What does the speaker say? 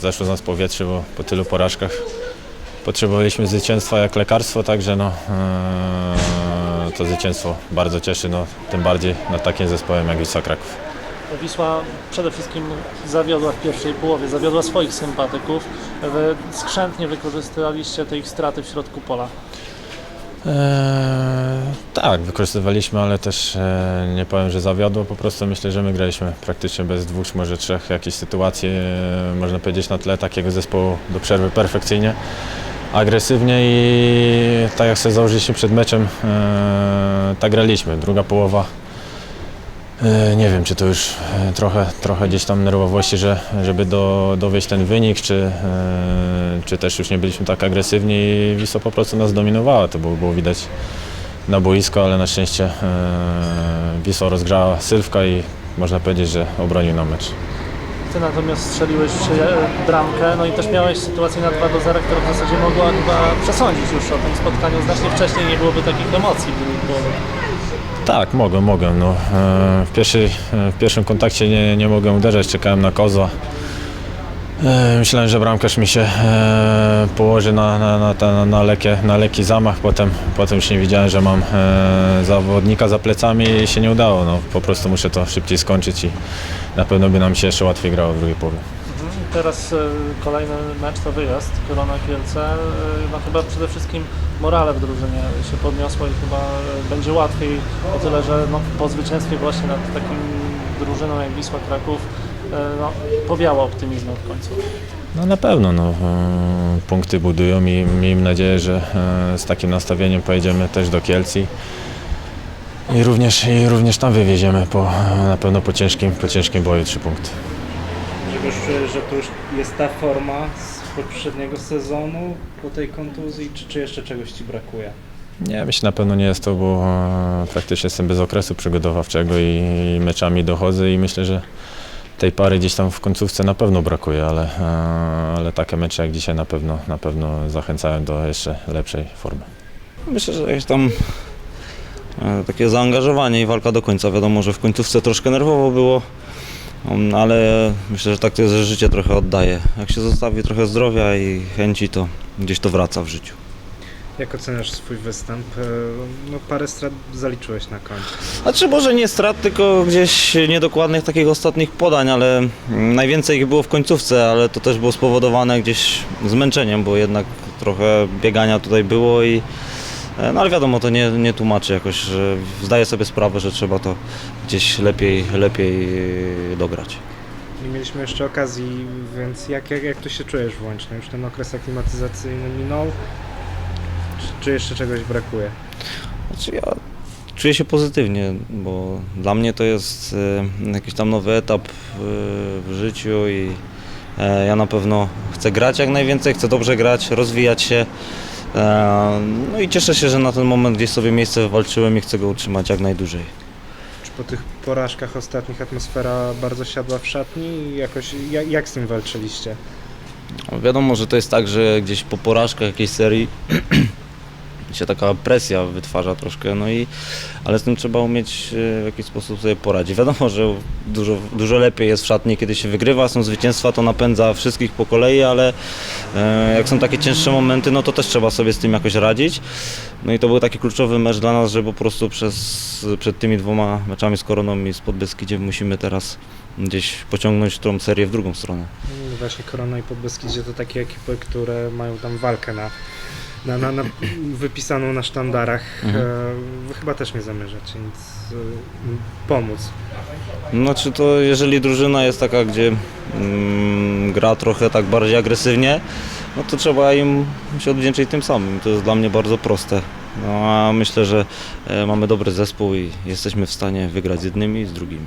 zeszło z nas powietrze, bo po tylu porażkach potrzebowaliśmy zwycięstwa jak lekarstwo, także no, e, to zwycięstwo bardzo cieszy, no, tym bardziej nad takim zespołem jak Wisła Kraków. Wisła przede wszystkim zawiodła w pierwszej połowie, zawiodła swoich sympatyków. Wy skrzętnie wykorzystaliście te ich straty w środku pola. Eee, tak, wykorzystywaliśmy, ale też e, nie powiem, że zawiodło. Po prostu myślę, że my graliśmy praktycznie bez dwóch, może trzech jakieś sytuacje, e, można powiedzieć, na tle takiego zespołu do przerwy perfekcyjnie, agresywnie i tak jak sobie założyliśmy przed meczem, e, tak graliśmy. Druga połowa. E, Nie wiem, czy to już e, trochę, trochę gdzieś tam nerwowości, że, żeby do, dowieść ten wynik, czy, e, czy też już nie byliśmy tak agresywni i Wisła po prostu nas dominowała. To było, było widać na boisko, ale na szczęście Wisła rozgrzała Sylwka i można powiedzieć, że obronił nam mecz. Natomiast strzeliłeś e, bramkę, no i też miałeś sytuację na 2 do 0, która w zasadzie mogła chyba przesądzić już o tym spotkaniu. Znacznie wcześniej nie byłoby takich emocji w głowie. Tak, mogę, mogę. No, e, w, e, w pierwszym kontakcie nie, nie mogłem uderzać, czekałem na kozła. E, Myślałem, że bramkarz mi się e, położy na, na, na, na, lekie, na lekki zamach, potem, potem już nie widziałem, że mam e, zawodnika za plecami i się nie udało. No, po prostu muszę to szybciej skończyć i na pewno by nam się jeszcze łatwiej grało w drugiej połowie. Mhm. Teraz kolejny mecz to wyjazd, Korona Kielce. No chyba przede wszystkim morale w drużynie się podniosło i chyba będzie łatwiej o tyle, że no, po zwycięstwie właśnie nad takim drużyną jak Wisła Kraków no, powiało optymizmem w końcu. No na pewno, no, e, punkty budują i miejmy nadzieję, że e, z takim nastawieniem pojedziemy też do Kielc i, również, i również tam wywieziemy po, na pewno po ciężkim, po ciężkim boju trzy punkty. Grzegorz, czujesz, że to już jest ta forma z poprzedniego sezonu po tej kontuzji, czy, czy jeszcze czegoś Ci brakuje? Nie, myślę na pewno nie jest to, bo e, praktycznie jestem bez okresu przygotowawczego i, i meczami dochodzę i myślę, że tej pary gdzieś tam w końcówce na pewno brakuje, ale, e, ale takie mecze jak dzisiaj na pewno, na pewno zachęcają do jeszcze lepszej formy. Myślę, że jakieś tam e, takie zaangażowanie i walka do końca. Wiadomo, że w końcówce troszkę nerwowo było, um, ale myślę, że tak to jest, że życie trochę oddaje. Jak się zostawi trochę zdrowia i chęci, to gdzieś to wraca w życiu. Jak oceniasz swój występ? E, No parę strat zaliczyłeś na końcu. Znaczy może nie strat, tylko gdzieś niedokładnych takich ostatnich podań, ale najwięcej ich było w końcówce, ale to też było spowodowane gdzieś zmęczeniem, bo jednak trochę biegania tutaj było i e, no ale wiadomo, to nie, nie tłumaczy jakoś, że zdaję sobie sprawę, że trzeba to gdzieś lepiej, lepiej e, dograć. Nie mieliśmy jeszcze okazji, więc jak, jak, jak tu się czujesz włącznie? Już ten okres aklimatyzacyjny minął? Czy, jeszcze czegoś brakuje? Znaczy ja czuję się pozytywnie, bo dla mnie to jest e, jakiś tam nowy etap e, w życiu i e, ja na pewno chcę grać jak najwięcej, chcę dobrze grać, rozwijać się. E, No i cieszę się, że na ten moment gdzieś sobie miejsce wywalczyłem i chcę go utrzymać jak najdłużej. Czy po tych porażkach ostatnich atmosfera bardzo siadła w szatni i jakoś, jak, jak z tym walczyliście? Wiadomo, że to jest tak, że gdzieś po porażkach jakiejś serii się taka presja wytwarza troszkę, no i ale z tym trzeba umieć e, w jakiś sposób sobie poradzić. Wiadomo, że dużo, dużo lepiej jest w szatni, kiedy się wygrywa, są zwycięstwa, to napędza wszystkich po kolei, ale e, jak są takie cięższe momenty, no to też trzeba sobie z tym jakoś radzić. No i to był taki kluczowy mecz dla nas, że po prostu przez, przed tymi dwoma meczami z Koroną i z Podbeskidziem musimy teraz gdzieś pociągnąć tą serię w drugą stronę. Mm, Właśnie Korona i Podbeskidzie to takie ekipy, które mają tam walkę na, na, na, na wypisaną na sztandarach. Mhm. E, chyba też nie zamierzacie nic e, pomóc. Znaczy to jeżeli drużyna jest taka, gdzie mm, gra trochę tak bardziej agresywnie, no to trzeba im się odwdzięczyć tym samym. To jest dla mnie bardzo proste. No a myślę, że e, mamy dobry zespół i jesteśmy w stanie wygrać z jednymi i z drugimi.